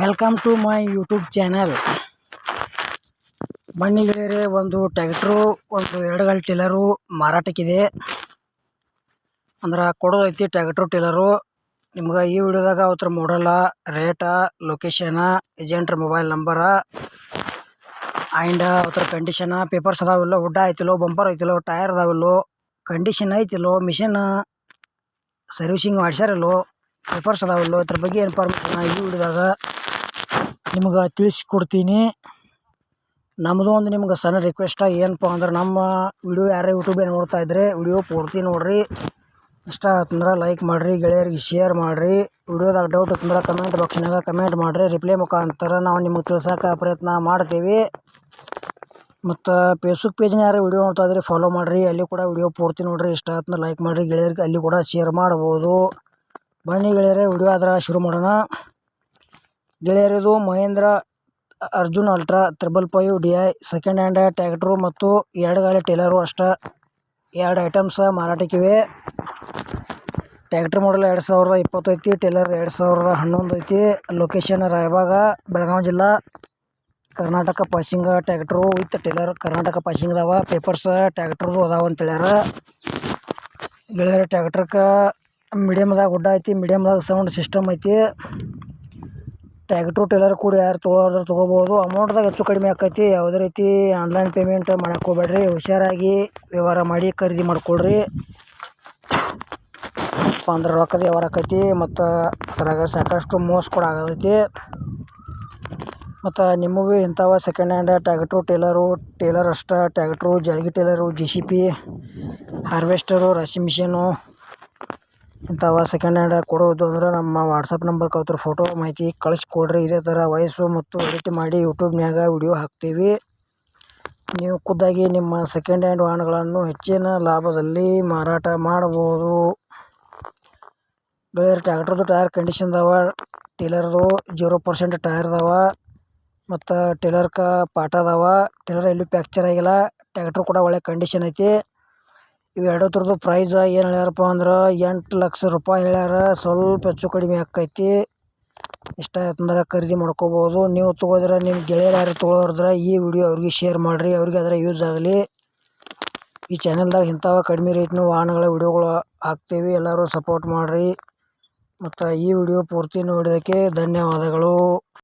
Welcome to my YouTube channel ಮಣ್ಣಿಗೆರೆ ಒಂದು tractor ಒಂದು ಎಡಗಲ್ tiller ಮಾರಾಟಕ್ಕಿದೆ. ಅಂದ್ರೆ ಕೊಡೋದೈತಿ ಟ್ಯಾಕ್ಟ್ರು ಟಿಲ್ಲರು ನಿಮ್ಗೆ ಈ ವಿಡಿಯೋದಾಗ ಅವತ್ರ ಮಾಡಲ್ಲ ರೇಟ ಲೊಕೇಶನ ಏಜೆಂಟ್ರ ಮೊಬೈಲ್ ನಂಬರ ಆ್ಯಂಡ್ ಅವತ್ರ ಕಂಡೀಷನ ಪೇಪರ್ಸ್ ಅದಾವಿಲ್ಲೋ ಉಡ್ಡ ಐತಿಲ್ಲೋ ಬಂಪರ್ ಐತಿಲ್ಲೋ ಟೈರ್ ಅದಾವಿಲ್ಲೋ ಕಂಡೀಷನ್ ಐತಿಲ್ಲೋ ಮಿಷನ್ ಸರ್ವಿಸಿಂಗ್ ಮಾಡಿಸ್ಯಾರಲ್ಲೋ ಪೇಪರ್ಸ್ ಅದಾವಿಲ್ಲೋ, ಇದ್ರ ಬಗ್ಗೆ ಇನ್ಫಾರ್ಮೇಷನ್ ಈ ವಿಡಿಯೋದಾಗ ನಿಮ್ಗೆ ತಿಳಿಸಿಕೊಡ್ತೀನಿ. ನಮ್ಮದು ಒಂದು ನಿಮ್ಗೆ ಸಣ್ಣ ರಿಕ್ವೆಸ್ಟ ಏನಪ್ಪ ಅಂದ್ರೆ ನಮ್ಮ ವಿಡಿಯೋ ಯಾರೇ ಯೂಟ್ಯೂಬೇ ನೋಡ್ತಾ ಇದ್ರೆ ವಿಡಿಯೋ ಪೂರ್ತಿ ನೋಡ್ರಿ. ಇಷ್ಟ ಆತಂದ್ರೆ ಲೈಕ್ ಮಾಡಿರಿ, ಗೆಳೆಯರಿಗೆ ಶೇರ್ ಮಾಡಿರಿ. ವಿಡಿಯೋದಾಗ ಡೌಟ್ ಇತ್ತಂದ್ರೆ ಕಮೆಂಟ್ ಬಾಕ್ಸ್ನಾಗ ಕಮೆಂಟ್ ಮಾಡಿರಿ. ರಿಪ್ಲೈ ಮುಖಾಂತರ ನಾವು ನಿಮಗೆ ತಿಳ್ಸೋಕೆ ಪ್ರಯತ್ನ ಮಾಡ್ತೀವಿ. ಮತ್ತು ಫೇಸ್ಬುಕ್ ಪೇಜ್ನ ಯಾರು ವಿಡಿಯೋ ನೋಡ್ತಾ ಇದ್ರಿ ಫಾಲೋ ಮಾಡಿರಿ. ಅಲ್ಲಿ ಕೂಡ ವಿಡಿಯೋ ಪೂರ್ತಿ ನೋಡಿರಿ. ಇಷ್ಟ ಆತಂದ್ರೆ ಲೈಕ್ ಮಾಡಿರಿ. ಗೆಳೆಯರಿಗೆ ಅಲ್ಲಿ ಕೂಡ ಶೇರ್ ಮಾಡ್ಬೋದು. ಬನ್ನಿ ಗೆಳೆಯರೇ ವಿಡಿಯೋ ಆದ್ರೆ ಶುರು ಮಾಡೋಣ. ಗೆಳೆಯರಿದು Mahindra, Arjun ultra, triple five, D I, second hand, tractor ಮತ್ತು ಎರಡು ಗಾಲಿ ಟೇಲರು ಅಷ್ಟ. ಎರಡು ಐಟಮ್ಸ ಮಾರಾಟಕ್ಕಿವೆ. ಟ್ಯಾಕ್ಟ್ರ್ ಮಾಡಲ್ ಎರಡು ಸಾವಿರದ ಇಪ್ಪತ್ತು ಐತಿ, ಟೇಲರ್ ಎರಡು ಸಾವಿರದ ಹನ್ನೊಂದು ಐತಿ. ಲೊಕೇಶನ್ ರಾಯಬಾಗ ಬೆಳಗಾವಿ ಜಿಲ್ಲಾ. Karnataka passing tractor with trailer Karnataka passing ಅದಾವ ಪೇಪರ್ಸ್ ಟ್ಯಾಕ್ಟ್ರದು ಅದಾವ ಅಂತ ಹೇಳ್ಯಾರ. ಗೆಳೆಯರ ಟ್ಯಾಕ್ಟ್ರಕ್ಕೆ ಮೀಡಿಯಮ್ದಾಗ ಗುಡ್ಡ ಐತಿ ಮೀಡಿಯಮ್ದಾಗ ಸೌಂಡ್ ಸಿಸ್ಟಮ್ ಐತಿ. ಟ್ಯಾಕ್ಟ್ರು ಟೇಲರ್ ಕೂಡ ಯಾರು ತೊಗೊಳೋದ್ರೆ ತೊಗೋಬೋದು. ಅಮೌಂಟ್ದಾಗ ಹೆಚ್ಚು ಕಡಿಮೆ ಆಕೈತಿ. ಯಾವುದೇ ರೀತಿ ಆನ್ಲೈನ್ ಪೇಮೆಂಟ್ ಮಾಡಕ್ಕೆ ಹುಷಾರಾಗಿ ವ್ಯವಹಾರ ಮಾಡಿ ಖರೀದಿ ಮಾಡ್ಕೊಳ್ರಿ. ಅಂದ್ರೆ ರೊಕ್ಕದ ವ್ಯವಹಾರ ಆಕೈತಿ ಮತ್ತು ಅದ್ರಾಗ ಸಾಕಷ್ಟು ಮೋಸ ಕೂಡ ಆಗತೈತಿ. ಮತ್ತು ನಿಮಗೂ ಇಂಥವ second hand tractor trailer, trailer ಅಷ್ಟ tractor ಜಲ್ಗಿ trailer J C B harvester ರಾಶಿ ಮಿಷಿನು ಇಂಥವ ಸೆಕೆಂಡ್ ಹ್ಯಾಂಡ್ ಕೊಡೋದು ಅಂದ್ರೆ ನಮ್ಮ ವಾಟ್ಸಪ್ ನಂಬರ್ ಅವ್ರ ಫೋಟೋ ಮಾಹಿತಿ ಕಳಿಸ್ಕೊಡ್ರಿ. ಇದೇ ಥರ ವಯಸ್ಸು ಮತ್ತು ಎಡಿಟ್ ಮಾಡಿ ಯೂಟ್ಯೂಬ್ನ್ಯಾಗ ವಿಡಿಯೋ ಹಾಕ್ತೀವಿ. ನೀವು ಖುದ್ದಾಗಿ ನಿಮ್ಮ ಸೆಕೆಂಡ್ ಹ್ಯಾಂಡ್ ವಾಹನಗಳನ್ನು ಹೆಚ್ಚಿನ ಲಾಭದಲ್ಲಿ ಮಾರಾಟ ಮಾಡ್ಬೋದು. ಬೇರೆ ಟ್ಯಾಕ್ಟ್ರದ್ದು ಟೈರ್ ಕಂಡೀಷನ್ ಅದಾವ ಟೇಲರ್ದು ಜೀರೋ ಪರ್ಸೆಂಟ್ ಟೈರ್ ಅದಾವ ಮತ್ತು ಟೇಲರ್ಕ ಪಾಟ ಅದಾವ ಟೇಲರ್ ಎಲ್ಲೂ ಪ್ಯಾಕ್ಚರ್ ಆಗಿಲ್ಲ ಟ್ಯಾಕ್ಟ್ರು ಕೂಡ ಒಳ್ಳೆ ಕಂಡೀಷನ್ ಐತಿ. ಇವು ಎರಡು ಥರದ್ದು ಪ್ರೈಸ್ ಏನು ಹೇಳ್ಯಾರಪ್ಪ ಅಂದ್ರೆ ಎಂಟು ಲಕ್ಷ ರೂಪಾಯಿ ಹೇಳ್ಯಾರ. ಸ್ವಲ್ಪ ಹೆಚ್ಚು ಕಡಿಮೆ ಆಕೈತಿ ಇಷ್ಟ ಆಯ್ತಂದ್ರೆ ಖರೀದಿ ಮಾಡ್ಕೋಬೋದು. ನೀವು ತೊಗೋದ್ರೆ ನಿಮ್ಮ ಗೆಳೆಯರು ಯಾರು ಈ ವಿಡಿಯೋ ಅವ್ರಿಗೆ ಶೇರ್ ಮಾಡಿರಿ. ಅವ್ರಿಗೆ ಅದರ ಯೂಸ್ ಆಗಲಿ. ಈ ಚಾನಲ್ದಾಗ ಇಂಥವ ಕಡಿಮೆ ರೇಟ್ನ ವಾಹನಗಳ ವಿಡಿಯೋಗಳು ಹಾಕ್ತೀವಿ. ಎಲ್ಲರೂ ಸಪೋರ್ಟ್ ಮಾಡಿರಿ. ಮತ್ತು ಈ ವಿಡಿಯೋ ಪೂರ್ತಿ ನೋಡೋದಕ್ಕೆ ಧನ್ಯವಾದಗಳು.